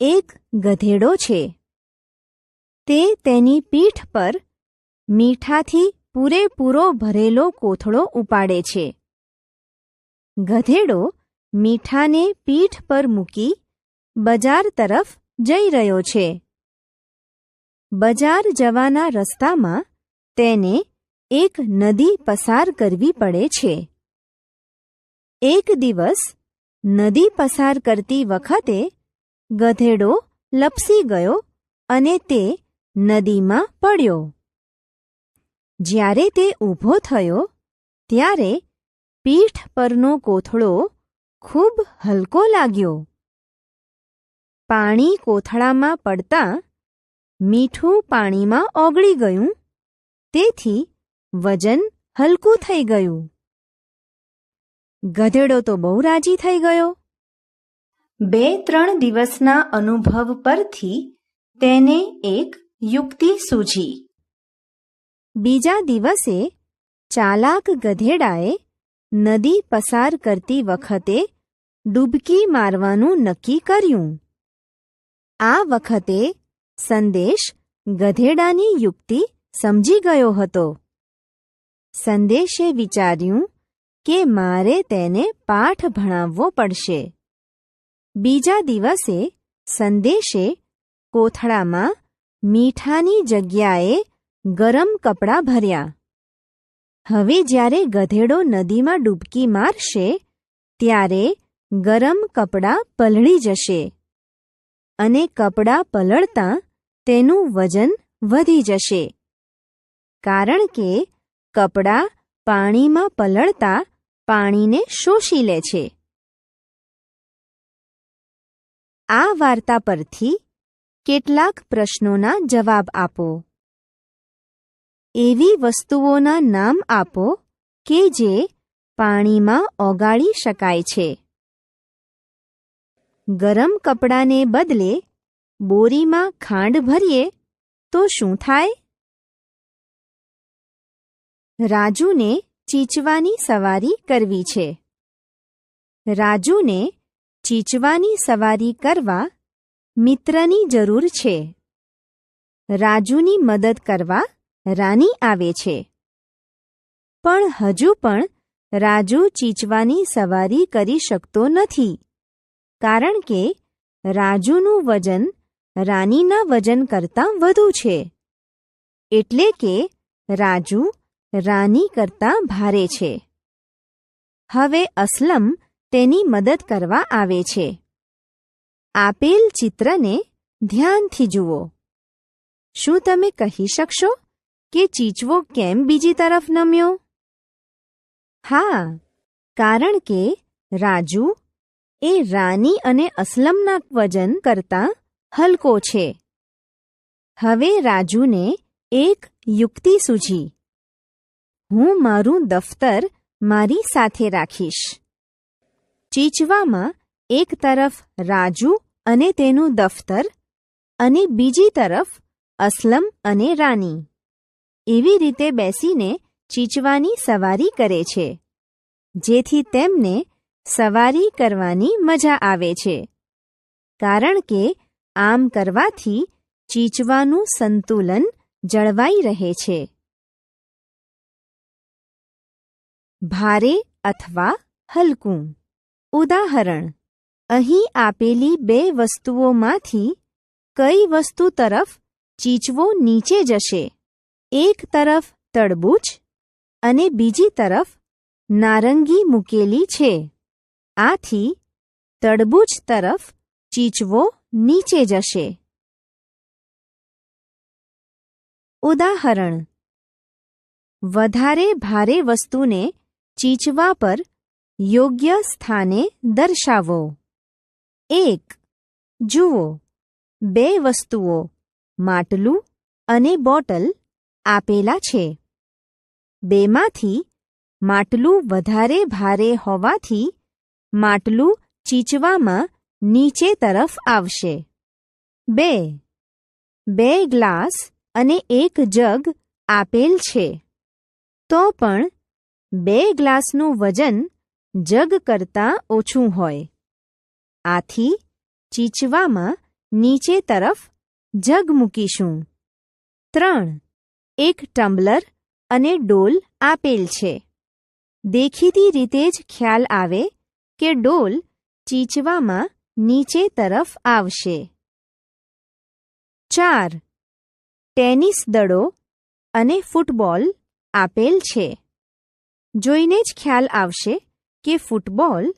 એક ગધેડો છે. તે તેની પીઠ પર મીઠાથી પૂરેપૂરો ભરેલો કોથળો ઉપાડે છે. ગધેડો મીઠાને પીઠ પર મૂકી બજાર તરફ જઈ રહ્યો છે. બજાર જવાના રસ્તામાં તેને એક નદી પસાર કરવી પડે છે. એક દિવસ નદી પસાર કરતી વખતે ગધેડો લપસી ગયો અને તે નદીમાં પડ્યો. જ્યારે તે ઊભો થયો, ત્યારે પીઠ પરનો કોથળો ખૂબ હલકો લાગ્યો. પાણી કોથળામાં પડતા મીઠું પાણીમાં ઓગળી ગયું, તેથી વજન હલકું થઈ ગયું. ગધેડો તો બહુ રાજી થઈ ગયો. બે ત્રણ દિવસના અનુભવ પરથી તેને એક યુક્તિ સૂઝી બીજા દિવસે ચાલાક ગધેડાએ નદી પસાર કરતી વખતે ડૂબકી મારવાનું નક્કી કર્યું. આ વખતે સંદેશ ગધેડાની યુક્તિ સમજી ગયો હતો. સંદેશે વિચાર્યું કે મારે તેને પાઠ ભણાવવો પડશે. બીજા દિવસે સંદેશે કોથળામાં મીઠાની જગ્યાએ ગરમ કપડાં ભર્યા. હવે જ્યારે ગધેડો નદીમાં ડૂબકી મારશે, ત્યારે ગરમ કપડાં પલળી જશે અને કપડાં પલળતા તેનું વજન વધી જશે. કારણ કે કપડાં પાણીમાં પલળતા પાણીને શોષી લે છે. આ વાર્તા પરથી કેટલાક પ્રશ્નોના જવાબ આપો. એવી વસ્તુઓના નામ આપો કે જે પાણીમાં ઓગાળી શકાય છે. ગરમ કપડાને બદલે બોરીમાં ખાંડ ભરીએ તો શું થાય? રાજુને ચીચવાની સવારી કરવી છે. રાજુને ચીચવાની સવારી કરવા મિત્રની જરૂર છે. રાજુની મદદ કરવા રાની આવે છે. પણ હજુ પણ રાજુ ચીચવાની સવારી કરી શકતો નથી. કારણ કે રાજુનું વજન રાનીના વજન કરતાં વધુ છે. એટલે કે રાજુ રાની કરતાં ભારે છે. હવે અસલમ તેની મદદ કરવા આવે છે. આપેલ ચિત્રને ધ્યાનથી જુઓ. શું તમે કહી શકશો કે ચીચવો કેમ બીજી તરફ નમ્યો? હા, કારણ કે રાજુ એ રાની અને અસલમના વજન કરતાં હલકો છે. હવે રાજુને એક યુક્તિ સૂઝી. હું મારું દફતર મારી સાથે રાખીશ. ચીચવામાં એક તરફ રાજુ અને તેનું દફતર અને બીજી તરફ અસલમ અને રાની. એવી રીતે બેસીને ચીચવાની સવારી કરે છે, જેથી તેમને સવારી કરવાની મજા આવે છે. કારણ કે આમ કરવાથી ચીચવાનું સંતુલન જળવાઈ રહે છે. ભારે અથવા હલકું ઉદાહરણ, અહીં આપેલી બે વસ્તુઓમાંથી કઈ વસ્તુ તરફ ચીચવો નીચે જશે? એક તરફ તડબૂચ અને બીજી તરફ નારંગી મૂકેલી છે. આથી તડબૂચ તરફ ચીચવો નીચે જશે. ઉદાહરણ, વધારે ભારે વસ્તુને ચીચવા પર યોગ્ય સ્થાને દર્શાવો. એક, જુઓ. બે વસ્તુઓ, માટલું અને બોટલ આપેલા છે. બેમાંથી માટલું વધારે ભારે હોવાથી માટલું ચીચવામાં નીચે તરફ આવશે. બે બે ગ્લાસ અને એક જગ આપેલ છે. તો પણ બે ગ્લાસનું વજન જગ કરતાં ઓછું હોય. આથી ચીચવામાં નીચે તરફ જગ મૂકીશું. ત્રણ. એક ટમ્બલર અને ડોલ આપેલ છે. દેખીતી રીતે જ ખ્યાલ આવે કે ડોલ ચીચવામાં નીચે તરફ આવશે. ચાર. ટેનિસ દડો અને ફૂટબોલ આપેલ છે. જોઈને જ ખ્યાલ આવશે કે ફૂટબોલ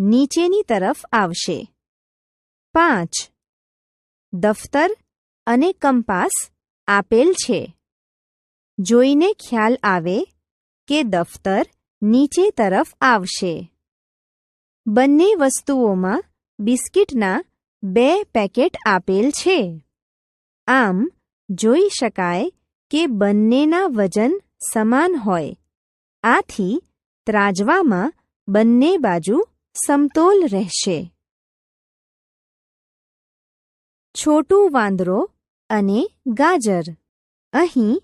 નીચેની તરફ આવશે. પાંચ. દફતર અને કંપાસ આપેલ છે. જોઈને ખ્યાલ આવે કે દફતર નીચે તરફ આવશે. બંને વસ્તુઓમાં બિસ્કિટના બે પેકેટ આપેલ છે. આમ, જોઈ શકાય કે બંનેના વજન સમાન હોય. આથી, ત્રાજવામાં બંને બાજુ સમતોલ રહેશે. છોટું વાંદરો અને ગાજર. અહીં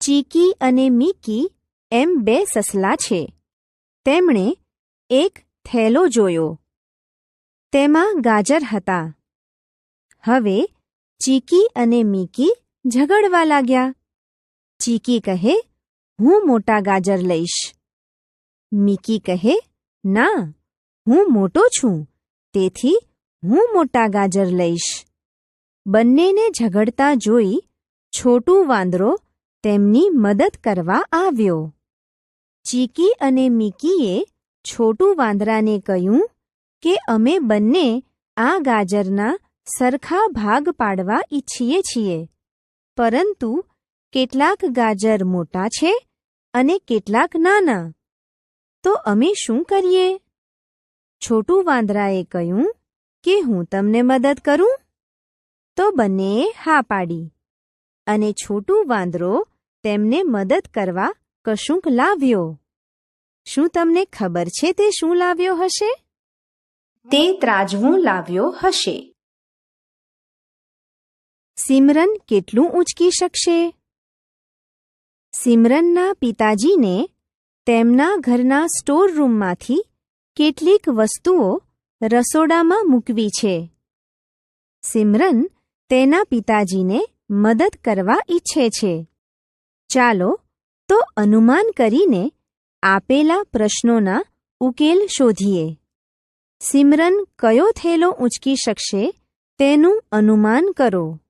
ચીકી અને મીકી એમ બે સસલા છે. તેમણે એક થેલો જોયો. તેમાં ગાજર હતા. હવે ચીકી અને મીકી ઝઘડવા લાગ્યા. ચીકી કહે, હું મોટા ગાજર લઈશ. મીકી કહે ના, હું મોટો છું, તેથી હું મોટા ગાજર લઈશ. બંનેને ઝઘડતા જોઈ છોટું વાંદરો તેમની મદદ કરવા આવ્યો. ચીકી અને મીકીએ છોટું વાંદરાને કહ્યું કે અમે બંને આ ગાજરના સરખા ભાગ પાડવા ઈચ્છીએ છીએ. પરંતુ કેટલાક ગાજર મોટા છે અને કેટલાક નાના. તો અમે શું કરીએ? છોટું વાંદરાએ કહ્યું કે હું તમને મદદ કરું? તો બંનેએ હા પાડી અને છોટું વાંદરો તેમને મદદ કરવા કશુંક લાવ્યો. શું તમને ખબર છે તે શું લાવ્યો હશે? તે ત્રાજવું લાવ્યો હશે. સિમરન કેટલું ઊંચકી શકશે? સિમરનના પિતાજીને તેમના ઘરના સ્ટોર રૂમમાંથી કેટલીક વસ્તુઓ રસોડામાં મૂકવી છે. સિમરન તેના પિતાજીને મદદ કરવા ઈચ્છે છે. ચાલો તો અનુમાન કરીને આપેલા પ્રશ્નોના ઉકેલ શોધીએ. સિમરન કયો થેલો ઊંચકી શકશે તેનું અનુમાન કરો.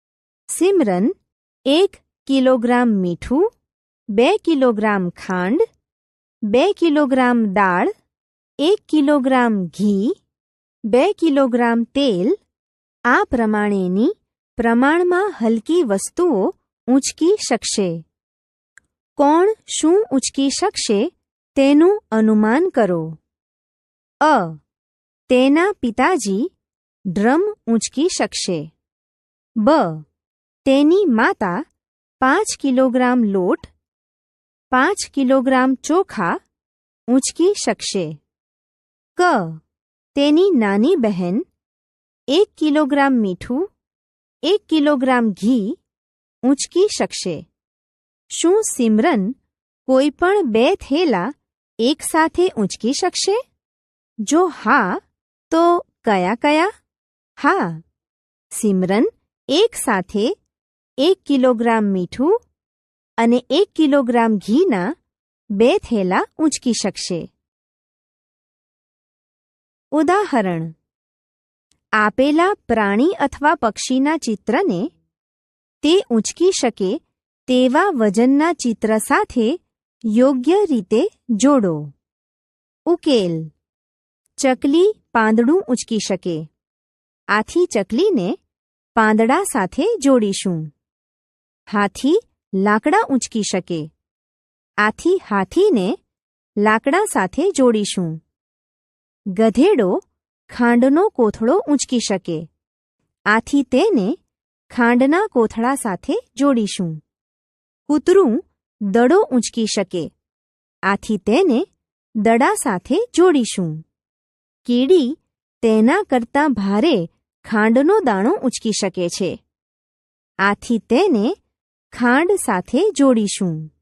સિમરન એક કિલોગ્રામ મીઠું, બે કિલોગ્રામ ખાંડ બે કિલોગ્રામ દાળ, એક કિલોગ્રામ ઘી, બે કિલોગ્રામ તેલ. આ પ્રમાણેની પ્રમાણમાં હલકી વસ્તુઓ ઊંચકી શકશે. કોણ શું ઊંચકી શકશે તેનું અનુમાન કરો. અ. તેના પિતાજી ડ્રમ ઊંચકી શકશે. બ. તેની માતા પાંચ કિલોગ્રામ લોટ પાંચ કિલોગ્રામ ચોખા ઊંચકી શકશે ક તેની નાની બહેન એક કિલોગ્રામ મીઠું એક કિલોગ્રામ ઘી ઊંચકી શકશે શું સિમરન કોઈ પણ બે થેલા એકસાથે ઊંચકી શકશે જો હા તો કયા કયા હા સિમરન એક સાથે એક કિલોગ્રામ મીઠું અને એક કિલોગ્રામ ઘીના બે થેલા ઊંચકી શકશે. ઉદાહરણ. આપેલા પ્રાણી અથવા પક્ષીના ચિત્રને તે ઊંચકી શકે તેવા વજનના ચિત્ર સાથે યોગ્ય રીતે જોડો. ઉકેલ. ચકલી પાંદડું ઊંચકી શકે. આથી ચકલીને પાંદડા સાથે જોડીશું. હાથી લાકડા ઊંચકી શકે. આથી હાથીને લાકડા સાથે જોડીશું. ગધેડો ખાંડનો કોથળો ઊંચકી શકે. આથી તેને ખાંડના કોથળા સાથે જોડીશું. કૂતરું દડો ઊંચકી શકે. આથી તેને દડા સાથે જોડીશું. કીડી તેના કરતાં ભારે ખાંડનો દાણો ઊંચકી શકે છે. આથી તેને ખાંડ સાથે જોડીશું.